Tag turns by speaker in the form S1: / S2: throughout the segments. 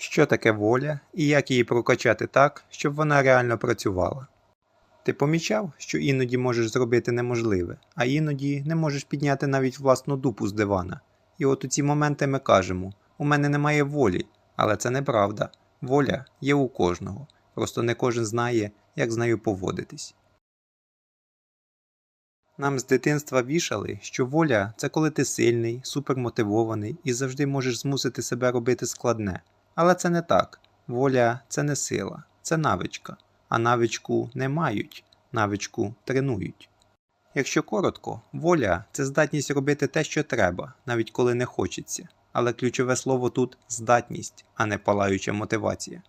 S1: Що таке воля і як її прокачати так, щоб вона реально працювала? Ти помічав, що іноді можеш зробити неможливе, а іноді не можеш підняти навіть власну дупу з дивана. І от у ці моменти ми кажемо: у мене немає волі, але це неправда. Воля є у кожного. Просто не кожен знає, як з нею поводитись. Нам з дитинства вішали, що воля це коли ти сильний, супермотивований і завжди можеш змусити себе робити складне. Але це не так. Воля це не сила, це навичка. А навичку не мають, навичку тренують. Якщо коротко, воля це здатність робити те, що треба, навіть коли не хочеться. Але ключове слово тут здатність, а не палаюча мотивація.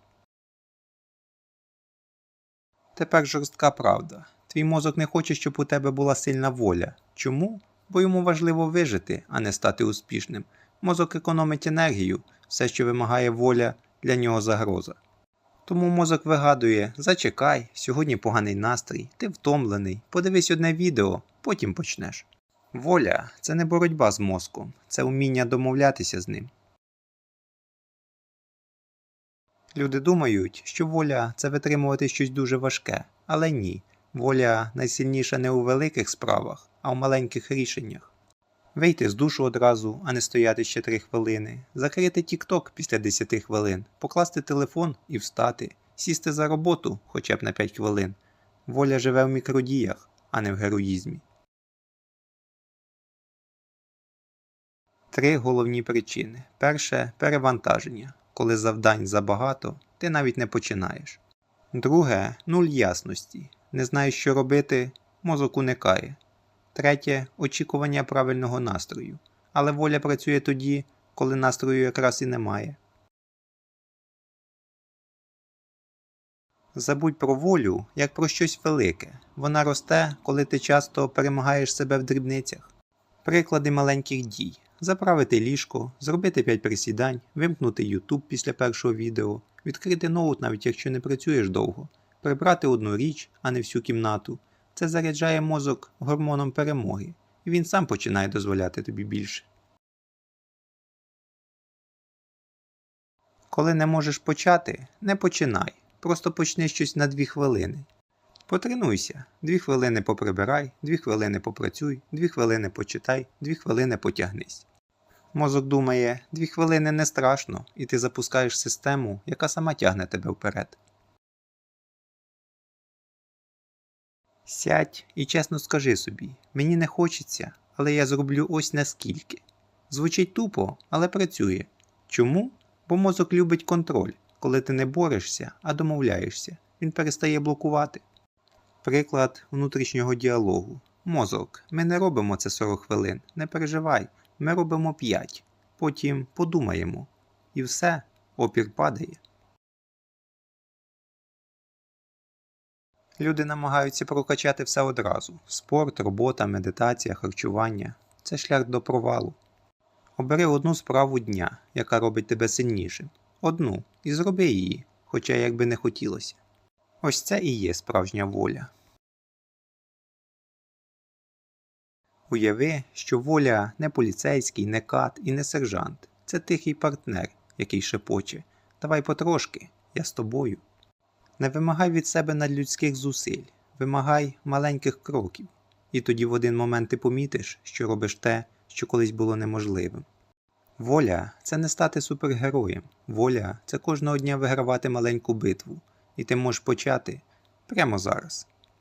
S1: Тепер жорстка правда. Твій мозок не хоче, щоб у тебе була сильна воля. Чому? Бо йому важливо вижити, а не стати успішним. Мозок економить енергію, все, що вимагає воля, для нього загроза. Тому мозок вигадує: зачекай, сьогодні поганий настрій, ти втомлений, подивись одне відео, потім почнеш. Воля це не боротьба з мозком, це вміння домовлятися з ним. Люди думають, що воля це витримувати щось дуже важке, але ні. Воля найсильніша не у великих справах, а у маленьких рішеннях. Вийти з душу одразу, а не стояти ще 3 хвилини, закрити TikTok після 10 хвилин, покласти телефон і встати, сісти за роботу хоча б на 5 хвилин. Воля живе в мікродіях, а не в героїзмі. Три головні причини. Перше перевантаження. Коли завдань забагато, ти навіть не починаєш. Друге нуль ясності. Не знаєш, що робити, мозок уникає. Третє очікування правильного настрою. Але воля працює тоді, коли настрою якраз і немає. Забудь про волю як про щось велике. Вона росте, коли ти часто перемагаєш себе в дрібницях. Приклади маленьких дій: заправити ліжко, зробити 5 присідань, вимкнути YouTube після першого відео, відкрити ноут, навіть якщо не працюєш довго, прибрати одну річ, а не всю кімнату. Це заряджає мозок гормоном перемоги, і він сам починає дозволяти тобі більше. Коли не можеш почати, не починай. Просто почни щось на 2 хвилини. Потренуйся, 2 хвилини поприбирай, 2 хвилини попрацюй, 2 хвилини почитай, 2 хвилини потягнись. Мозок думає, 2 хвилини не страшно, і ти запускаєш систему, яка сама тягне тебе вперед. Сядь і чесно скажи собі, мені не хочеться, але я зроблю ось наскільки. Звучить тупо, але працює. Чому? Бо мозок любить контроль. Коли ти не борешся, а домовляєшся, він перестає блокувати. Приклад внутрішнього діалогу. Мозок, ми не робимо це 40 хвилин, не переживай, ми робимо 5. Потім подумаємо. І все, опір падає. Люди намагаються прокачати все одразу: спорт, робота, медитація, харчування це шлях до провалу. Обери одну справу дня, яка робить тебе сильнішим. Одну, і зроби її, хоча як би не хотілося. Ось це і є справжня воля. Уяви, що воля не поліцейський, не кат і не сержант. Це тихий партнер, який шепоче. Давай потрошки, я з тобою. Не вимагай від себе надлюдських зусиль, вимагай маленьких кроків, і тоді в один момент ти помітиш, що робиш те, що колись було неможливим. Воля це не стати супергероєм, воля це кожного дня вигравати маленьку битву, і ти можеш почати прямо зараз.